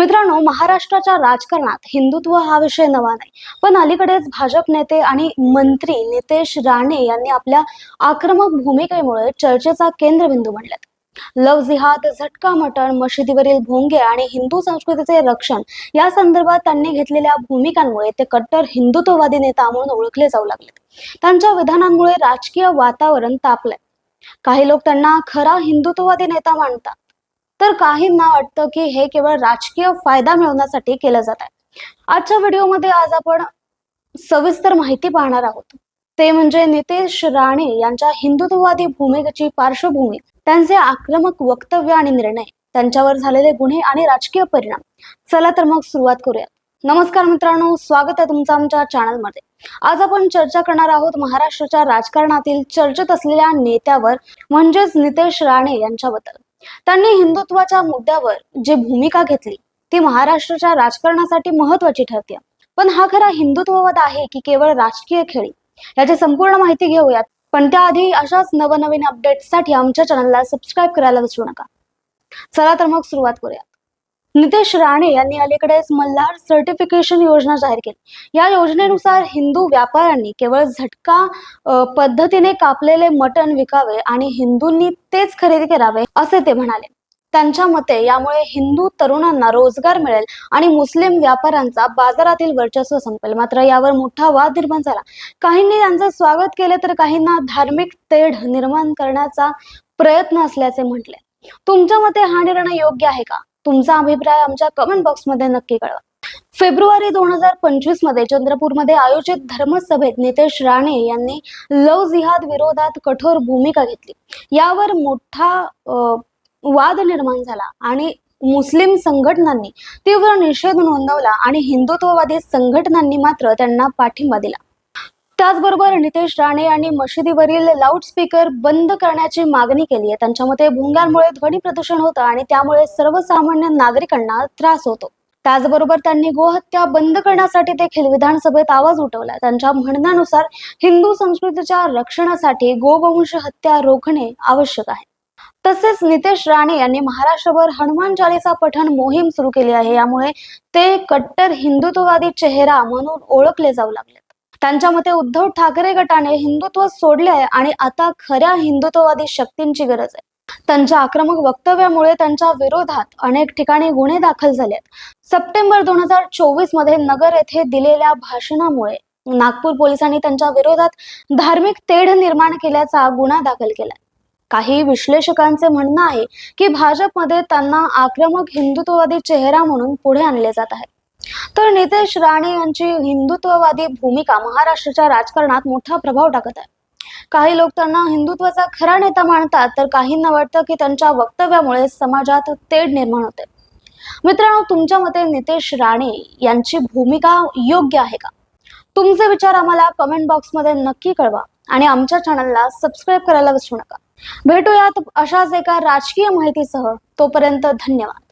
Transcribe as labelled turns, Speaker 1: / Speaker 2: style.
Speaker 1: मित्रांनो महाराष्ट्राच्या राजकारणात हिंदुत्व हा विषय नवा नाही. पण अलीकडेच भाजप नेते आणि मंत्री नितेश राणे यांनी आपल्या आक्रमक भूमिकेमुळे चर्चेचा केंद्रबिंदू बनलेत लव जिहाद झटका मटण मशिदीवरील भोंगे आणि हिंदू संस्कृतीचे रक्षण या संदर्भात त्यांनी घेतलेल्या भूमिकांमुळे ते कट्टर हिंदुत्ववादी नेता म्हणून ओळखले जाऊ लागले त्यांच्या विधानांमुळे राजकीय वातावरण तापलंय. काही लोक त्यांना खरा हिंदुत्ववादी नेता मानतात. तर काहींना वाटतं की हे केवळ राजकीय फायदा मिळवण्यासाठी केलं जात आहे. आजच्या व्हिडिओमध्ये आज आपण सविस्तर माहिती पाहणार आहोत. ते म्हणजे नितेश राणे यांच्या हिंदुत्ववादी भूमिकेची पार्श्वभूमी त्यांचे आक्रमक वक्तव्य आणि निर्णय त्यांच्यावर झालेले गुन्हे आणि राजकीय परिणाम. चला तर मग सुरुवात करूया नमस्कार मित्रांनो स्वागत आहे तुमचं आमच्या चॅनलमध्ये आज आपण चर्चा करणार आहोत महाराष्ट्राच्या राजकारणातील चर्चेत असलेल्या नेत्यावर म्हणजेच नितेश राणे यांच्याबद्दल. त्यांनी हिंदुत्वाच्या मुद्द्यावर जी भूमिका घेतली ती महाराष्ट्राच्या राजकारणासाठी महत्वाची ठरते. पण हा खरा हिंदुत्ववाद आहे की केवळ राजकीय खेळी? याची संपूर्ण माहिती घेऊयात. पण त्याआधी अशाच नवनवीन अपडेट्ससाठी आमच्या चॅनलला सबस्क्राईब करायला विसरू नका. चला तर मग सुरुवात करूया. नितेश राणे यांनी अलीकडेच मल्हार सर्टिफिकेशन योजना जाहीर केली. या योजनेनुसार हिंदू व्यापाऱ्यांनी केवळ झटका पद्धतीने कापलेले मटण विकावे आणि हिंदूंनी तेच खरेदी करावे असे ते म्हणाले. त्यांच्या मते यामुळे हिंदू तरुणांना रोजगार मिळेल आणि मुस्लिम व्यापाऱ्यांचा बाजारातील वर्चस्व संपेल. मात्र यावर मोठा वाद निर्माण झाला. काहींनी त्यांचं स्वागत केले तर काहींना धार्मिक तेढ निर्माण करण्याचा प्रयत्न असल्याचे म्हटले. तुमच्या मते हा निर्णय योग्य आहे का? तुमचा अभिप्राय आमच्या कमेंट बॉक्समध्ये नक्की कळवा. फेब्रुवारी दोन हजार पंचवीसमध्ये चंद्रपूरमध्ये आयोजित धर्मसभेत नितेश राणे यांनी लव जिहाद विरोधात कठोर भूमिका घेतली. यावर मोठा वाद निर्माण झाला आणि मुस्लिम संघटनांनी तीव्र निषेध नोंदवला आणि हिंदुत्ववादी संघटनांनी मात्र त्यांना पाठिंबा दिला. त्याचबरोबर नितेश राणे यांनी मशिदीवरील लाऊडस्पीकर बंद करण्याची मागणी केली आहे. त्यांच्या मते ध्वनी प्रदूषण होतं आणि त्यामुळे सर्वसामान्य नागरिकांना त्रास होतो. त्याचबरोबर त्यांनी गोहत्या बंद करण्यासाठी देखील विधानसभेत आवाज उठवला. त्यांच्या म्हणण्यानुसार हिंदू संस्कृतीच्या रक्षणासाठी गोवंश हत्या रोखणे आवश्यक आहे. तसेच नितेश राणे यांनी महाराष्ट्रभर हनुमान चालीसा पठण मोहीम सुरू केली आहे. यामुळे ते कट्टर हिंदुत्ववादी चेहरा म्हणून ओळखले जाऊ लागले. त्यांच्या मते उद्धव ठाकरे गटाने हिंदुत्व सोडले आहे आणि आता खऱ्या हिंदुत्ववादी शक्तींची गरज आहे. त्यांच्या आक्रमक वक्तव्यामुळे त्यांच्या विरोधात अनेक ठिकाणी गुन्हे दाखल झाले आहेत. सप्टेंबर दोन हजार चोवीसमध्ये नगर येथे दिलेल्या भाषणामुळे नागपूर पोलिसांनी त्यांच्या विरोधात धार्मिक तेढ निर्माण केल्याचा गुन्हा दाखल केला काही विश्लेषकांचे म्हणणं आहे की भाजपमध्ये त्यांना आक्रमक हिंदुत्ववादी चेहरा म्हणून पुढे आणले जात आहे. तर नितेश राणे यांची हिंदुत्ववादी भूमिका महाराष्ट्राच्या राजकारणात मोठा प्रभाव टाकत आहे. काही लोक त्यांना हिंदुत्वाचा खरा नेता मानतात तर काहींना वाटतं की त्यांच्या वक्तव्यामुळे समाजात तेढ निर्माण होते. मित्रांनो तुमच्या मते नितेश राणे यांची भूमिका योग्य आहे का? तुमचे विचार आम्हाला कमेंट बॉक्समध्ये नक्की कळवा आणि आमच्या चॅनलला सबस्क्राईब करायला विसरू नका. भेटूयात अशाच एका राजकीय माहितीसह. तोपर्यंत धन्यवाद.